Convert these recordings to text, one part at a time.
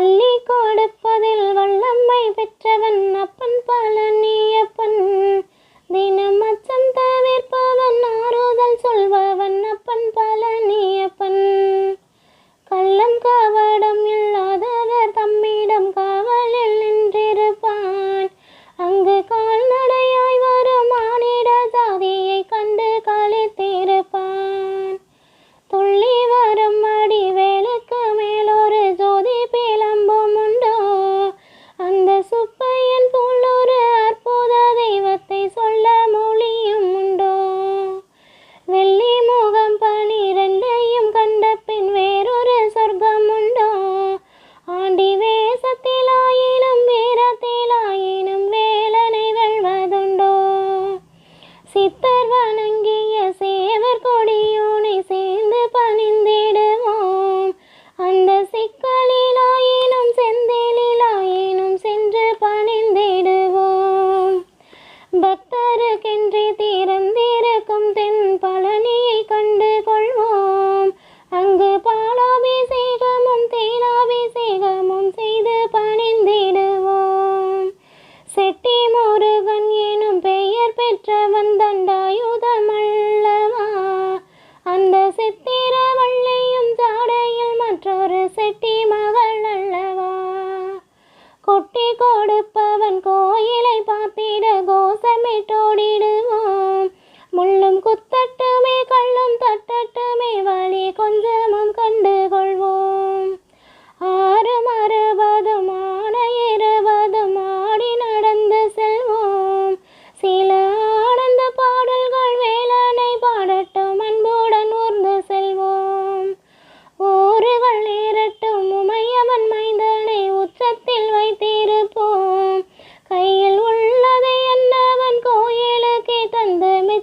அள்ளி கொடுப்பதில் வல்லம்மை பெற்றவன் அப்பன் பழனிய சித்தர்வன கோலமிட்டோடிடுவோம்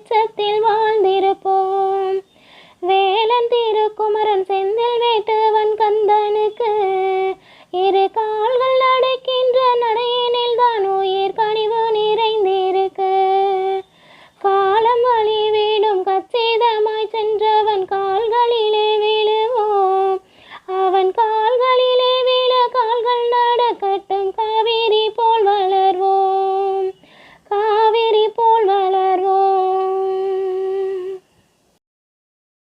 வெளிச்சத்தில் வாழ்ந்திருப்போம். வேலன் திருக்குமரன் செந்தில் வேட்டுவன் கந்தனுக்கு. இரு கால்கள்